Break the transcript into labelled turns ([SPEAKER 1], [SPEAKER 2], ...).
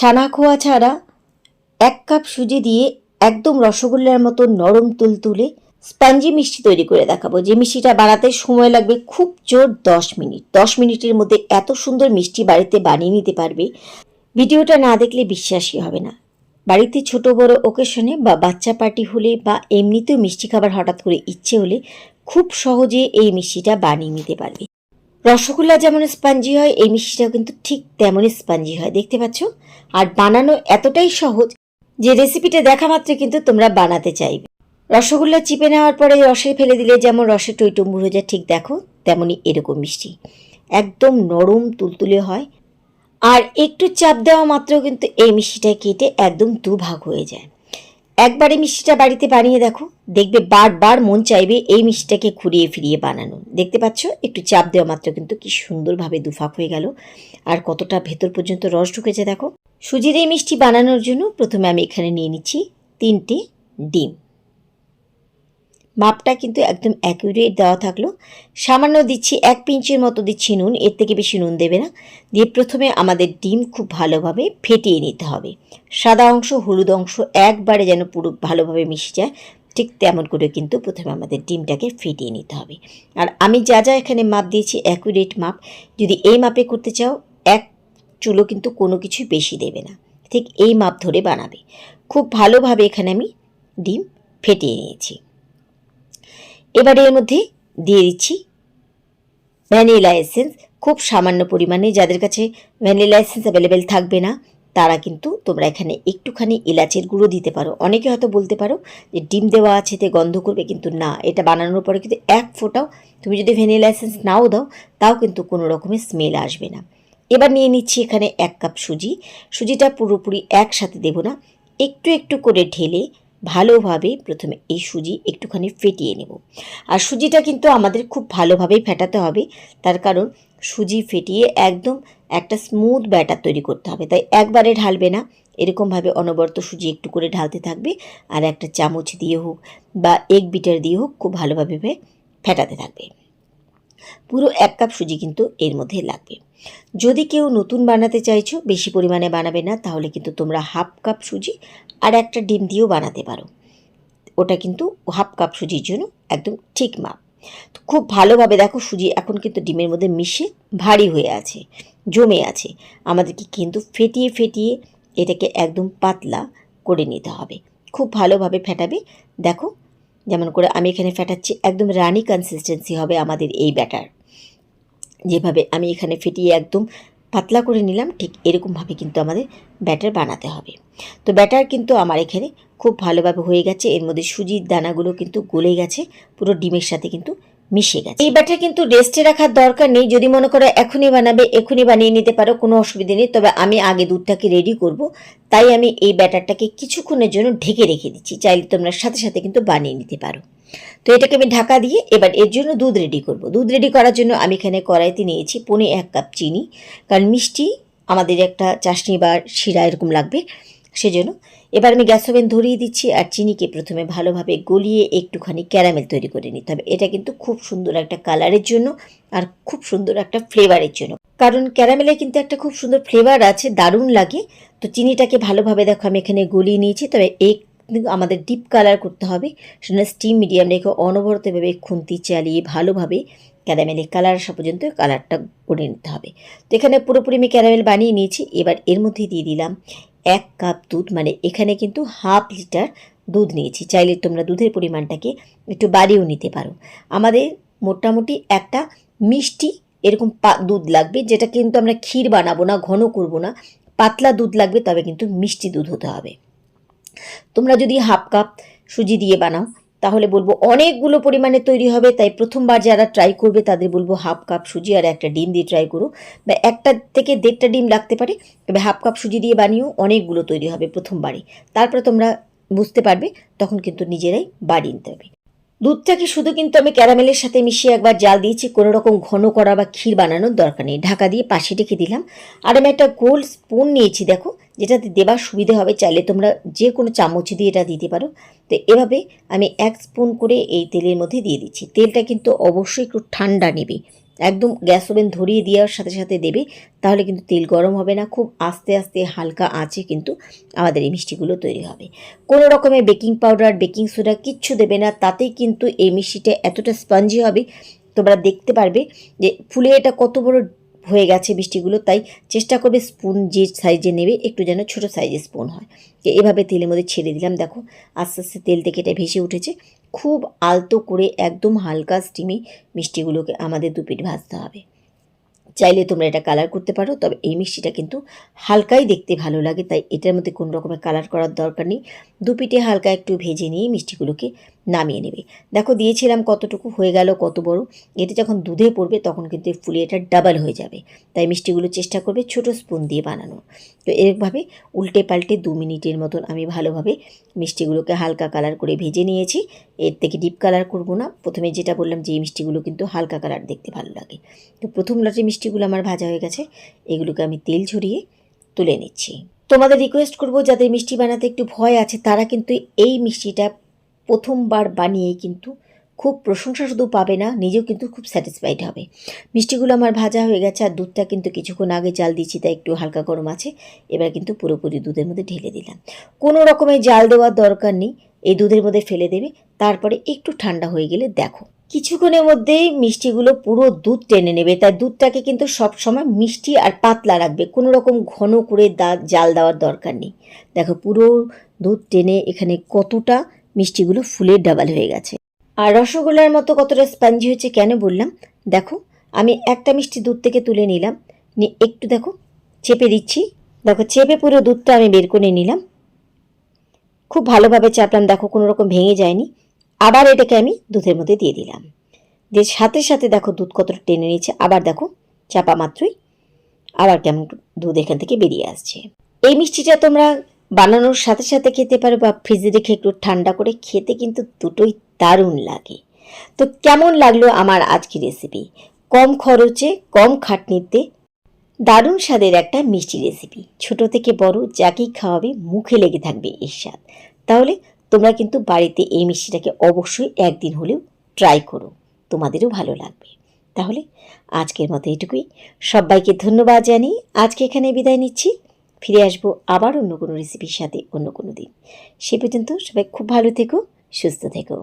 [SPEAKER 1] ছানা খোয়া ছাড়া এক কাপ সুজি দিয়ে একদম রসগোল্লার মতো নরম তুলতুলে স্পঞ্জি মিষ্টি তৈরি করে দেখাবো। যে মিষ্টিটা বানাতে সময় লাগবে খুব জোর দশ মিনিট। দশ মিনিটের মধ্যে এত সুন্দর মিষ্টি বাড়িতে বানিয়ে নিতে পারবে। ভিডিওটা না দেখলে বিশ্বাসই হবে না। বাড়িতে ছোট বড় ওকেশনে বা বাচ্চা পার্টি হলে বা এমনিতেও মিষ্টি খাবার হঠাৎ করে ইচ্ছে হলে খুব সহজে এই মিষ্টিটা বানিয়ে নিতে পারবে। রসগোল্লা যেমন স্পঞ্জি হয়, এই মিষ্টিটাও কিন্তু ঠিক তেমনই স্পঞ্জি হয়। দেখতে পাচ্ছ? আর বানানো এতটাই সহজ যে রেসিপিটা দেখা মাত্র কিন্তু তোমরা বানাতে চাইবে। রসগোল্লা চিপে নেওয়ার পরে রসে ফেলে দিলে যেমন রসে টইটুম্বুর হয়ে যায় ঠিক দেখো, তেমনই এরকম মিষ্টি। একদম নরম, তুলতুলে হয়। আর একটু চাপ দেওয়া মাত্র কিন্তু এই মিষ্টিটা কেটে একদম দুভাগ হয়ে যায়। একবারে মিষ্টিটা বাড়িতে বানিয়ে দেখো। দেখবে বারবার মন চাইবে এই মিষ্টিটাকে ঘুরিয়ে ফিরিয়ে বানানো। দেখতে পাচ্ছ? একটু চাপ দেওয়া মাত্র কিন্তু কি সুন্দরভাবে দুফাক হয়ে গেল। আর কতটা ভেতর পর্যন্ত রস ঢুকেছে দেখো। সুজির এই মিষ্টি বানানোর জন্য প্রথমে আমি এখানে নিয়ে নিচ্ছি তিনটে ডিম। মাপটা কিন্তু একদম অ্যাকুরেট দেওয়া থাকল। সামান্য দিচ্ছি এক পিঞ্চের মতো দিচ্ছি নুন, এর থেকে বেশি নুন দেবে না। দিয়ে প্রথমে আমাদের ডিম খুব ভালোভাবে ফেটিয়ে নিতে হবে। সাদা অংশ, হলুদ অংশ একবারে যেন পুরো ভালোভাবে মিশে যায়, ঠিক তেমন করে কিন্তু প্রথমে আমাদের ডিমটাকে ফেটিয়ে নিতে হবে। আর আমি যা যা এখানে মাপ দিয়েছি অ্যাকুরেট মাপ, যদি এই মাপে করতে চাও, এক চুলো কিন্তু কোনো কিছুই বেশি দেবে না। ঠিক এই মাপ ধরে বানাবে। খুব ভালোভাবে এখানে আমি ডিম ফেটিয়ে নিয়েছি। এবারে এর মধ্যে দিয়ে দিচ্ছি ভ্যানিলা এসেন্স। খুব সামান্য পরিমাণে যাদের কাছে ভ্যানিলা এসেন্স অ্যাভেলেবেল থাকবে না, তারা কিন্তু তোমরা এখানে একটুখানি এলাচের গুঁড়ো দিতে পারো। অনেকে হয়তো বলতে পারো যে ডিম দেওয়া আছে তে গন্ধ করবে, কিন্তু না, এটা বানানোর পরে কিন্তু এক ফোটাও তুমি যদি ভ্যানিলা এসেন্স নাও দাও, তাও কিন্তু কোনো রকমের স্মেল আসবে না। এবার নিয়ে নিচ্ছি এখানে এক কাপ সুজি। সুজিটা পুরোপুরি একসাথে দেব না, একটু একটু করে ঢেলে ভালোভাবে প্রথমে এই সুজি একটুখানি ফেটিয়ে নেব। আর সুজিটা কিন্তু আমাদের খুব ভালোভাবেই ফেটাতে হবে। তার কারণ সুজি ফেটিয়ে একদম একটা স্মুথ ব্যাটার তৈরি করতে হবে। তাই একবারে ঢালবে না। এরকমভাবে অনবরত সুজি একটু করে ঢালতে থাকবে। আর একটা চামচ দিয়ে হোক বা এগ বিটার দিয়ে হোক খুব ভালোভাবে ফেটাতে থাকবে। পুরো এক কাপ সুজি কিন্তু এর মধ্যে লাগবে। যদি কেউ নতুন বানাতে চাইছো, বেশি পরিমাণে বানাবে না, তাহলে কিন্তু তোমরা হাফ কাপ সুজি আর একটা ডিম দিয়েও বানাতে পারো। ওটা কিন্তু হাফ কাপ সুজির জন্য একদম ঠিক মাপ। তো খুব ভালোভাবে দেখো, সুজি এখন কিন্তু ডিমের মধ্যে মিশে ভারী হয়ে আছে, জমে আছে। আমাদেরকে কিন্তু ফেটিয়ে ফেটিয়ে এটাকে একদম পাতলা করে নিতে হবে। খুব ভালোভাবে ফেটাবে। দেখো যেমন করে আমি এখানে ফেটাচ্ছি, একদম রানি কনসিস্টেন্সি হবে আমাদের এই ব্যাটার যেভাবে আমি এখানে ফেটিয়ে একদম পাতলা করে নিলাম, ঠিক এরকমভাবে কিন্তু আমাদের ব্যাটার বানাতে হবে। তো ব্যাটার কিন্তু আমার এখানে খুব ভালোভাবে হয়ে গেছে, এর মধ্যে সুজির দানাগুলো কিন্তু গলে গেছে, পুরো ডিমের সাথে কিন্তু মিশে গেছে। এই ব্যাটার কিন্তু রেস্টে রাখার দরকার নেই। যদি মনে করো এখনই বানাবে, এখনই বানিয়ে নিতে পারো, কোনো অসুবিধা নেই। তবে আমি আগে দুধটাকে রেডি করব। তাই আমি এই ব্যাটারটাকে কিছুক্ষণের জন্য ঢেকে রেখে দিচ্ছি। চাইলে তোমরা সাথে সাথে কিন্তু বানিয়ে নিতে পারো। তো এটাকে আমি ঢাকা দিয়ে এবার এর জন্য দুধ রেডি করব। দুধ রেডি করার জন্য আমি এখানে কড়াইতে নিয়েছি পনে এক কাপ চিনি। কারণ মিষ্টি আমাদের একটা চাশনি বা শিরা এরকম লাগবে। সেজন্য এবার আমি গ্যাস ওভেন ধরিয়ে দিচ্ছি আর চিনিকে প্রথমে ভালোভাবে গলিয়ে একটুখানি ক্যারামেল তৈরি করে নিতে হবে। এটা কিন্তু খুব সুন্দর একটা কালারের জন্য আর খুব সুন্দর একটা ফ্লেভারের জন্য। কারণ ক্যারামেলে কিন্তু একটা খুব সুন্দর ফ্লেভার আছে, দারুণ লাগে। তো চিনিটাকে ভালোভাবে দেখো আমি এখানে গলিয়ে নিয়েছি। তবে এক আমাদের ডিপ কালার করতে হবে। সেজন্য স্টিম মিডিয়াম রেখে অনবরতভাবে খুন্তি চালিয়ে ভালোভাবে ক্যারামেলের কালার আসা পর্যন্ত কালারটা করে নিতে হবে। তো এখানে পুরোপুরি আমি ক্যারামেল বানিয়ে নিয়েছি। এবার এর মধ্যে দিয়ে দিলাম এক কাপ দুধ মানে এখানে কিন্তু হাফ লিটার দুধ নিয়েছি। চাইলে তোমরা দুধের পরিমাণটাকে একটু বাড়িয়েও নিতে পারো। আমাদের মোটামুটি একটা মিষ্টি এরকম দুধ লাগবে, যেটা কিন্তু আমরা ক্ষীর বানাবো না, ঘন করব না। পাতলা দুধ লাগবে, তবে কিন্তু মিষ্টি দুধ হতে হবে। তোমরা যদি হাফ কাপ সুজি দিয়ে বানাও তাহলে বলব অনেকগুলো পরিমাণে তৈরি হবে, তাই প্রথমবার যারা ট্রাই করবে তাদের বলব হাফ কাপ সুজি আর একটা ডিম দিয়ে ট্রাই করো। বা একটা থেকে দেড়টা ডিম লাগতে পারে, তবে হাফ কাপ সুজি দিয়ে বানিয়েও অনেকগুলো তৈরি হবে প্রথমবারে। তারপরে তোমরা বুঝতে পারবে, তখন কিন্তু নিজেরাই বাড়িয়ে নিতে হবে। দুধটাকে শুধু কিন্তু আমি ক্যারামেলের সাথে মিশিয়ে একবার জাল দিয়েছি কোনো রকম ঘন করা বা ক্ষীর বানানোর দরকার নেই। ঢাকা দিয়ে পাশে রেখে দিলাম। আর আমি একটা গোল স্পুন নিয়েছি, দেখো, যেটাতে দেবার সুবিধে হবে। চাইলে তোমরা যে কোনো চামচ দিয়ে এটা দিতে পারো। তো এভাবে আমি এক স্পুন করে এই তেলের মধ্যে দিয়ে দিচ্ছি। তেলটা কিন্তু অবশ্যই একটু ঠান্ডা নেবে। একদম গ্যাস ওভেন ধরিয়ে দেওয়ার সাথে সাথে দেবে, তাহলে কিন্তু তেল গরম হবে না, খুব আস্তে আস্তে হালকা আঁচে কিন্তু আমাদের এই মিষ্টিগুলো তৈরি হবে। কোনো রকমের বেকিং পাউডার, বেকিং সোডা কিচ্ছু দেবে না, তাতেই কিন্তু এই মিষ্টিটা এতটা স্পঞ্জি হবে, তোমরা দেখতে পারবে যে ফুলে এটা কত বড় হয়ে গেছে মিষ্টিগুলো, তাই চেষ্টা করবে স্পুন যে সাইজে নেবে, একটু যেন ছোটো সাইজের স্পুন হয়। এভাবে তেলের মধ্যে ছেড়ে দিলাম, দেখো আস্তে আস্তে তেল থেকে এটা ভেসে উঠেছে। খুব আলতো করে একদম হালকা স্টিমে মিষ্টিগুলোকে আমাদের দু পিঠ ভাজতে হবে। চাইলে তোমরা এটা কালার করতে পারো, তবে এই মিষ্টিটা কিন্তু হালকাই দেখতে ভালো লাগে, তাই এটার মধ্যে কোনো রকমের কালার করার দরকার নেই। দু পিঠে হালকা একটু ভেজে নিয়ে মিষ্টিগুলোকে নামিয়ে নেবে। দেখো দিয়েছিলাম কতটুকু, হয়ে গেল কত বড়। এটা যখন দুধে পড়বে তখন কিন্তু ফুলে এটা ডাবল হয়ে যাবে। তাই মিষ্টিগুলো চেষ্টা করবে ছোট স্পুন দিয়ে বানানো। তো এরকমভাবে উল্টে পাল্টে দু মিনিটের মতন আমি ভালোভাবে মিষ্টিগুলোকে হালকা কালার করে ভেজে নিয়েছি। এর থেকে ডিপ কালার করব না। প্রথমে যেটা বললাম যে এই মিষ্টিগুলো কিন্তু হালকা কালার দেখতে ভালো লাগে। তো প্রথম লটে মিষ্টিগুলো আমার ভাজা হয়ে গেছে। এগুলোকে আমি তেল ঝরিয়ে তুলে নিচ্ছি। তোমাদের রিকোয়েস্ট করব, যাদের মিষ্টি বানাতে একটু ভয় আছে তারা কিন্তু এই মিষ্টিটা প্রথমবার বানিয়ে কিন্তু খুব প্রশংসা শুধু পাবে না, নিজেও কিন্তু খুব স্যাটিসফাইড হবে। মিষ্টিগুলো আমার ভাজা হয়ে গেছে আর দুধটা কিন্তু কিছুক্ষণ আগে জাল দিচ্ছি তাই একটু হালকা গরম আছে। এবার কিন্তু পুরোপুরি দুধের মধ্যে ঢেলে দিলাম। কোনো রকমের জাল দেওয়ার দরকার নেই, এই দুধের মধ্যে ফেলে দেবে, তারপরে একটু ঠান্ডা হয়ে গেলে দেখো। কিছুক্ষণের মধ্যেই মিষ্টিগুলো পুরো দুধ টেনে নেবে, তাই দুধটাকে কিন্তু সব সময় মিষ্টি আর পাতলা রাখবে, কোনো রকম ঘন করে দা, জাল দেওয়ার দরকার নেই। দেখো পুরো দুধ টেনে এখানে কতটা মিষ্টিগুলো ফুলের ডাবল হয়ে গেছে। আর রসগোল্লার মতো কতটা স্পঞ্জি হয়েছে কেন বললাম? দেখো, আমি একটা মিষ্টি দুধ থেকে তুলে নিলাম। নিয়ে একটু দেখো, চেপে দিচ্ছি। দেখো, চেপে পুরো দুধটা আমি বের করে নিলাম। খুব ভালোভাবে চাপলাম, দেখো, কোনো রকম ভেঙে যায়নি। আবার এটাকে আমি দুধের মধ্যে দিয়ে দিলাম। দিয়ে সাথে সাথে দেখো, দুধ কতটা টেনে নিয়েছে। আবার দেখো, চাপা মাত্রই আবার কেমন দুধ এখান থেকে বেরিয়ে আসছে। এই মিষ্টিটা তোমরা বানানোর সাথে সাথে খেতে পারো বা ফ্রিজে রেখে একটু ঠান্ডা করে খেতে কিন্তু দুটোই দারুণ লাগে। তো কেমন লাগল আমার আজকের রেসিপি কম খরচে, কম খাটনিতে দারুণ স্বাদের একটা মিষ্টি রেসিপি ছোট থেকে বড় যাকেই খাওয়াবে, মুখে লেগে থাকবে এর স্বাদ। তাহলে তোমরা কিন্তু বাড়িতে এই মিষ্টিটাকে অবশ্যই একদিন হলেও ট্রাই করো। তোমাদেরও ভালো লাগবে। তাহলে আজকের মতো এটুকুই। সবাইকে ধন্যবাদ জানিয়ে আজকে এখানে বিদায় নিচ্ছি। ফিরে আসব আবার অন্য কোনো রেসিপির সাথে অন্য কোনো দিন। সে পর্যন্ত সবাই খুব ভালো থেকো, সুস্থ থেকো।